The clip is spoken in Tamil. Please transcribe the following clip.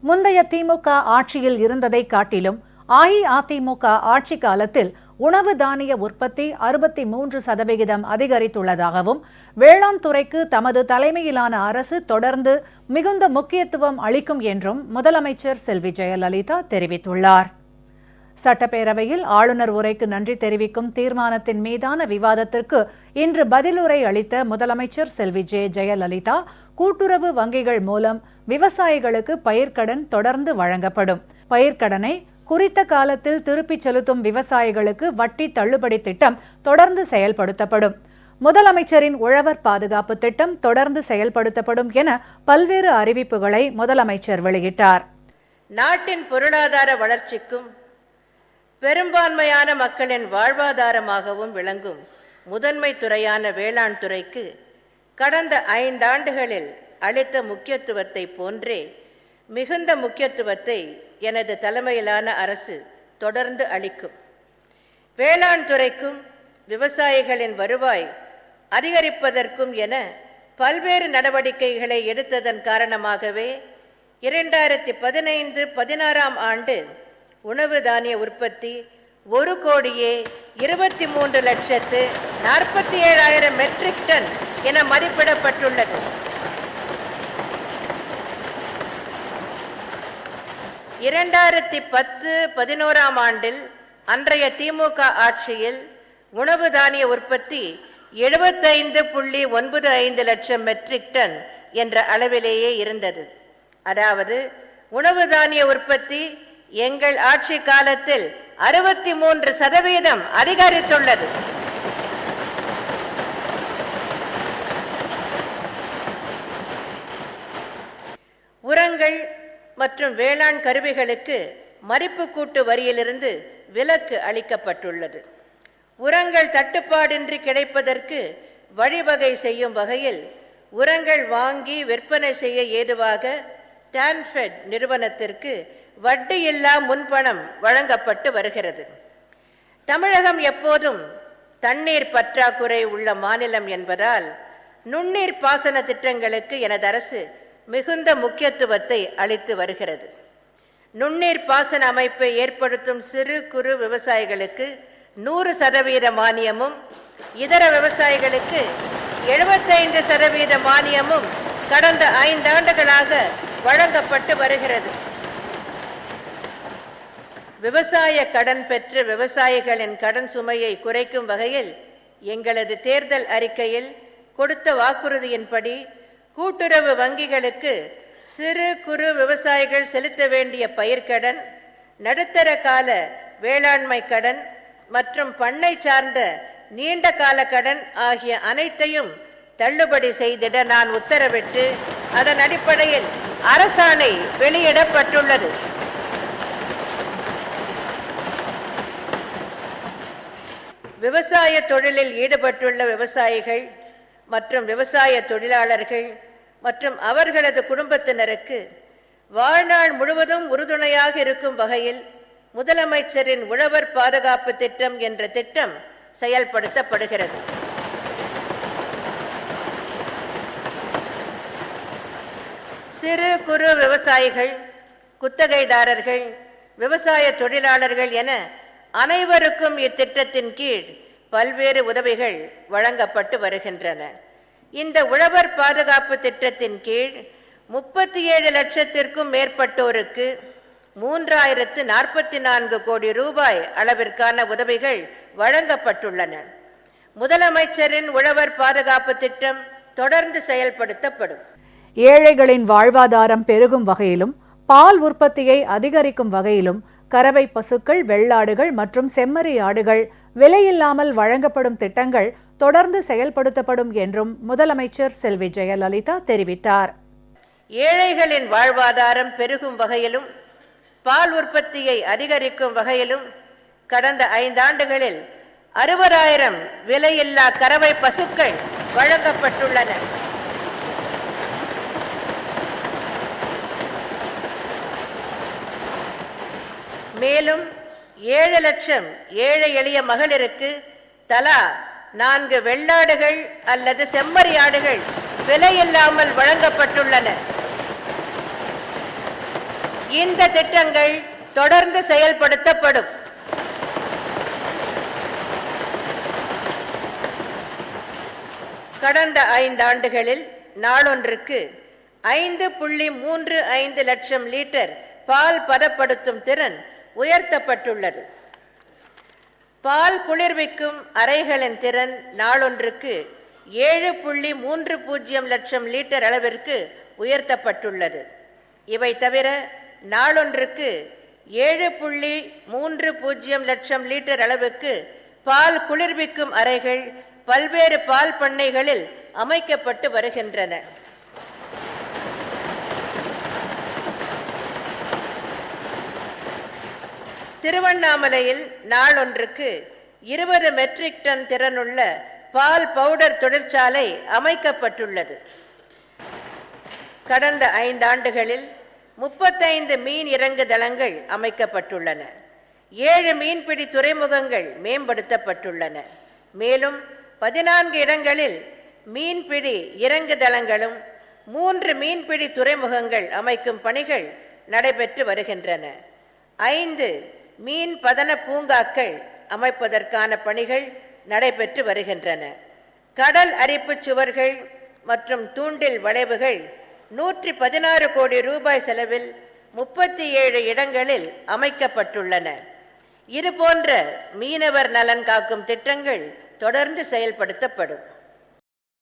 முந்தைய திமுக ஆட்சியில் இருந்ததை காட்டிலும் அஇஅதிமுக ஆட்சி காலத்தில் உணவு தானிய உற்பத்தி அறுபத்தி மூன்று சதவிகிதம் அதிகரித்துள்ளதாகவும் வேளாண் துறைக்கு தமது தலைமையிலான அரசு தொடர்ந்து மிகுந்த முக்கியத்துவம் அளிக்கும் என்றும் முதலமைச்சர் செல்வி ஜெயலலிதா தெரிவித்துள்ளார். சட்டப்பேரவையில் ஆளுநர் உரைக்கு நன்றி தெரிவிக்கும் தீர்மானத்தின் மீதான விவாதத்திற்கு இன்று பதிலுரை அளித்த முதலமைச்சர் செல்வி ஜெ. ஜெயலலிதா கூட்டுறவு வங்கிகள் மூலம் விவசாயிகளுக்கு பயிர்க்கடன் தொடர்ந்து வழங்கப்படும். பயிர்க்கடனை குறித்த காலத்தில் திருப்பிச் செலுத்தும் விவசாயிகளுக்கு வட்டி தள்ளுபடி திட்டம் தொடர்ந்து செயல்படுத்தப்படும். முதலமைச்சரின் உழவர் பாதுகாப்பு திட்டம் தொடர்ந்து செயல்படுத்தப்படும் என பல்வேறு அறிவிப்புகளை முதலமைச்சர் வெளியிட்டார். நாட்டின் பொருளாதார வளர்ச்சிக்கும் பெரும்பான்மையான மக்களின் வாழ்வாதாரமாகவும் விளங்கும் முதன்மை துறையான வேளாண் துறைக்கு கடந்த ஐந்தாண்டுகளில் அளித்த முக்கியத்துவத்தை போன்றே மிகுந்த முக்கியத்துவத்தை எனது தலைமையிலான அரசு தொடர்ந்து அளிக்கும். வேளாண் துறைக்கும் விவசாயிகளின் வருவாய் அதிகரிப்பதற்கும் என பல்வேறு நடவடிக்கைகளை எடுத்ததன் காரணமாகவே இரண்டாயிரத்தி பதினைந்து பதினாறாம் ஆண்டு உணவு தானிய உற்பத்தி ஒரு கோடியே இருபத்தி மூன்று லட்சத்து நாற்பத்தி ஏழாயிரம் மெட்ரிக் டன் என மதிப்பிடப்பட்டுள்ளது. இரண்டாயிரத்தி பத்து பதினோராம் ஆண்டில் அன்றைய திமுக ஆட்சியில் உணவு தானிய உற்பத்தி எழுபத்தைந்து புள்ளி ஒன்பது ஐந்து லட்சம் மெட்ரிக் டன் என்ற அளவிலேயே இருந்தது. அதாவது உணவு தானிய உற்பத்தி எங்கள் ஆட்சி காலத்தில் அறுபத்தி மூன்று சதவீதம் அதிகரித்துள்ளது. உரங்கள் மற்றும் வேளாண் கருவிகளுக்கு மதிப்பு கூட்டு வரியிலிருந்து விலக்கு அளிக்கப்பட்டுள்ளது. உரங்கள் தட்டுப்பாடின்றி கிடைப்பதற்கு வழிவகை செய்யும் வகையில் உரங்கள் வாங்கி விற்பனை செய்ய ஏதுவாக டான்ஃபெட் நிறுவனத்திற்கு வட்டியில்லா முன்பணம் வழங்கப்பட்டு வருகிறது. தமிழகம் எப்போதும் தண்ணீர் பற்றாக்குறை உள்ள மாநிலம் என்பதால் நுண்ணீர் பாசன திட்டங்களுக்கு எனது அரசு மிகுந்த முக்கியத்துவத்தை அளித்து வருகிறது. நுண்ணீர் பாசன அமைப்பை ஏற்படுத்தும் சிறு குறு விவசாயிகளுக்கு நூறு சதவீத மானியமும் இதர விவசாயிகளுக்கு எழுபத்தைந்து சதவீத மானியமும் கடந்த ஐந்தாண்டுகளாக வழங்கப்பட்டு வருகிறது. விவசாய கடன் பெற்ற விவசாயிகளின் கடன் சுமையை குறைக்கும் வகையில் எங்களது தேர்தல் அறிக்கையில் கொடுத்த வாக்குறுதியின்படி கூட்டுறவு வங்கிகளுக்கு சிறு குறு விவசாயிகள் செலுத்த வேண்டிய பயிர்க்கடன் நடுத்தர கால வேளாண்மை கடன் மற்றும் பண்ணை சார்ந்த நீண்ட கால கடன் ஆகிய அனைத்தையும் தள்ளுபடி செய்திட நான் உத்தரவிட்டு அதன் அடிப்படையில் அரசாணை வெளியிடப்பட்டுள்ளது. விவசாய தொழிலில் ஈடுபட்டுள்ள விவசாயிகள் மற்றும் விவசாய தொழிலாளர்கள் மற்றும் அவர்களது குடும்பத்தினருக்கு வாழ்நாள் முழுவதும் உறுதுணையாக இருக்கும் வகையில் முதலமைச்சரின் உழவர் பாதுகாப்பு திட்டம் என்ற திட்டம் செயல்படுத்தப்படுகிறது. சிறு குறு விவசாயிகள் குத்தகைதாரர்கள் விவசாய தொழிலாளர்கள் என அனைவருக்கும் இத்திட்டத்தின் கீழ் பல்வேறு உதவிகள் வழங்கப்பட்டு வருகின்றன. இந்த உழவர் பாதுகாப்பு திட்டத்தின் கீழ் முப்பத்தி ஏழு லட்சத்திற்கும் மேற்பட்டோருக்கு மூன்றாயிரத்து நாற்பத்தி நான்கு கோடி ரூபாய் அளவிற்கான உதவிகள் வழங்கப்பட்டுள்ளன. முதலமைச்சரின் உழவர் பாதுகாப்பு திட்டம் தொடர்ந்து செயல்படுத்தப்படும். ஏழைகளின் வாழ்வாதாரம் பெருகும் வகையிலும் பால் உற்பத்தியை அதிகரிக்கும் வகையிலும் கறவை பசுக்கள் வெள்ளாடுகள் மற்றும் செம்மறி ஆடுகள் விலையில்லாமல் வழங்கப்படும் திட்டங்கள் தொடர்ந்து செயல்படுத்தப்படும் என்றும் முதலமைச்சர் செல்வி ஜெயலலிதா தெரிவித்தார். ஏழைகளின் வாழ்வாதாரம் பெருகும் வகையிலும் பால் உற்பத்தியை அதிகரிக்கும் வகையிலும் கடந்த ஐந்தாண்டுகளில் அறுபதாயிரம் விலையில்லா கறவை பசுக்கள் வழங்கப்பட்டுள்ளன. மேலும் ஏழு லட்சம் ஏழை எளிய மகளிருக்கு தலா நான்கு வெள்ளாடுகள் அல்லது செம்மறி ஆடுகள் விலையில்லாமல் வழங்கப்பட்டுள்ளன. இந்த திட்டங்கள் தொடர்ந்து செயல்படுத்தப்படும். கடந்த ஐந்தாண்டுகளில் நாளொன்றுக்கு ஐந்து புள்ளி மூன்று ஐந்து லட்சம் லிட்டர் பால் பதப்படுத்தும் திறன் உயர்த்தப்பட்டுள்ளது. பால் குளிர்விக்கும் அறைகளின் திறன் நாளொன்றுக்கு ஏழு புள்ளி மூன்று பூஜ்ஜியம் லட்சம் லிட்டர் அளவிற்கு உயர்த்தப்பட்டுள்ளது. இவை தவிர நாளொன்றுக்கு ஏழு புள்ளி மூன்று பூஜ்ஜியம் லட்சம் லிட்டர் அளவுக்கு பால் குளிர்விக்கும் அறைகள் பல்வேறு பால் பண்ணைகளில் அமைக்கப்பட்டு வருகின்றன. திருவண்ணாமலையில் நாளொன்றுக்கு இருபது மெட்ரிக் டன் திறனுள்ள பால் பவுடர் தொழிற்சாலை அமைக்கப்பட்டுள்ளது. கடந்த ஐந்தாண்டுகளில் முப்பத்தைந்து மீன் இறங்கு தளங்கள் அமைக்கப்பட்டுள்ளன. ஏழு மீன்பிடி துறைமுகங்கள் மேம்படுத்தப்பட்டுள்ளன. மேலும் பதினான்கு இடங்களில் மீன்பிடி இறங்கு தளங்களும் மூன்று மீன்பிடி துறைமுகங்கள் அமைக்கும் பணிகள் நடைபெற்று வருகின்றன. ஐந்து மீன் பதன பூங்காக்கள் அமைப்பதற்கான பணிகள் நடைபெற்று வருகின்றன. கடல் அரிப்பு சுவர்கள் மற்றும் தூண்டில் வளைவுகள் நூற்றி பதினாறு கோடி ரூபாய் செலவில் முப்பத்தி ஏழு இடங்களில் அமைக்கப்பட்டுள்ளன. இதுபோன்ற மீனவர் நலன் காக்கும் திட்டங்கள் தொடர்ந்து செயல்படுத்தப்படும்.